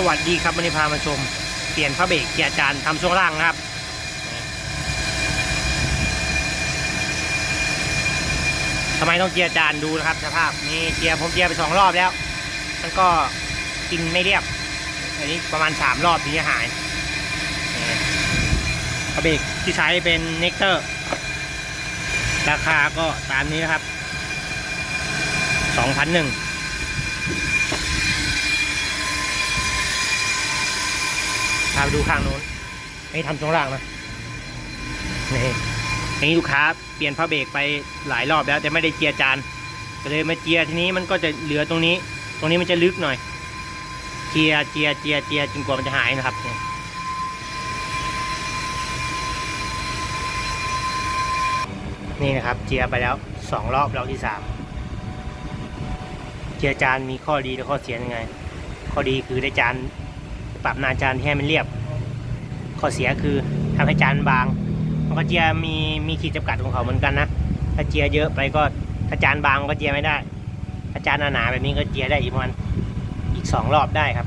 สวัสดีครับวันนี้พามาชม เปลี่ยนพระเบรกเกียร์จานทำช่วงล่างครับ ทำไมต้องเกียร์จานดูนะครับสภาพนี่เกียร์ผมเกียร์ไปสองรอบแล้ว มันก็กินไม่เรียบ อันนี้ประมาณสามรอบถึงจะหายพระเบรกที่ใช้เป็นเน็กเตอร์ ราคาก็ตามนี้นะครับสองพันหนึ่ง พาไปดูข้างโน้นให้ทำช่วงล่างนะนี่นี่ลูกค้าเปลี่ยนผ้าเบรกไปหลายรอบแล้ว แต่ไม่ได้เจียร์จานก็เลยมาเจียร์ทีนี้มันก็จะเหลือตรงนี้ ตรงนี้มันจะลึกหน่อย เจียร์เจียร์เจียร์เจียร์จนกว่ามันจะหายนะครับเนี่ยนี่นะครับ เจียร์ไปแล้วสองรอบรอบที่สามเจียร์จานมีข้อดีและข้อเสียยังไง ข้อดีคือได้จาน ปรับหนาจานให้มันเรียบ ข้อเสียคือทำให้จานบางมันก็เจียมีมีขีดจำกัดของเขาเหมือนกันนะถ้าเจียเยอะไปก็ถ้าจานบางก็เจียไม่ได้ถ้าจานหนาๆแบบนี้ก็เจียได้อีกประมาณอีกสองรอบได้ครับ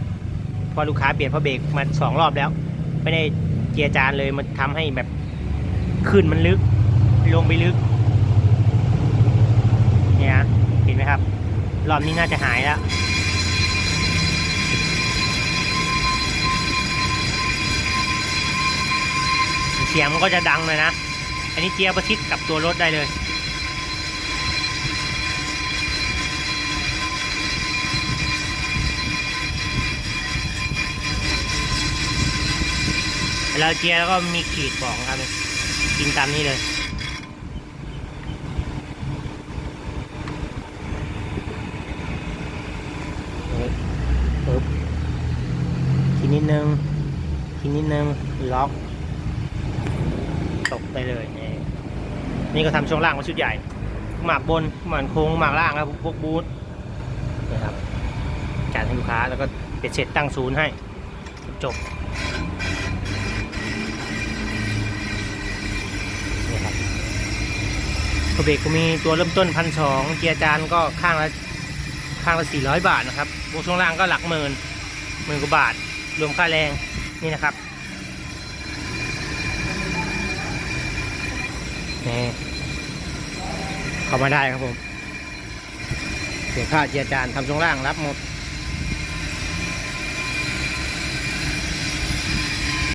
เพราะลูกค้าเปลี่ยนพระเบรกมาสองรอบแล้ว ไม่ได้เจียจานเลยมันทำให้แบบขึ้นมันลึกลงไปลึกเนี่ยนะเห็นไหมครับ รอบนี้น่าจะหายแล้ว สียงมันก็จะดังเลยนะ อันนี้เจียประชิดกับตัวรถได้เลยเราเจียแล้วก็มีขีดบอกครับกินตามนี้เลยทีนิดนึงทีนิดนึงล็อก กไปเลยนี่นี่ก็ทำช่วงล่างมาชุดใหญ่ หมากบนหมากโค้งหมากล่างครับพวกบูทนะครับจัดให้ลูกค้าแล้วก็เป็ดเสร็จตั้งศูนย์ให้ จบนี่ครับกระเบรกก็มีตัวเริ่มต้นพันสองเกียร์จานก็ข้างละข้างละสี่ร้อยบาทนะครับพวกช่วงล่างก็หลักหมื่นหมื่นกว่าบาทรวมค่าแรงนี่นะครับ นี่เข้ามาได้ครับผมเสียค่าเจียจานทำช่วงล่างรับหมด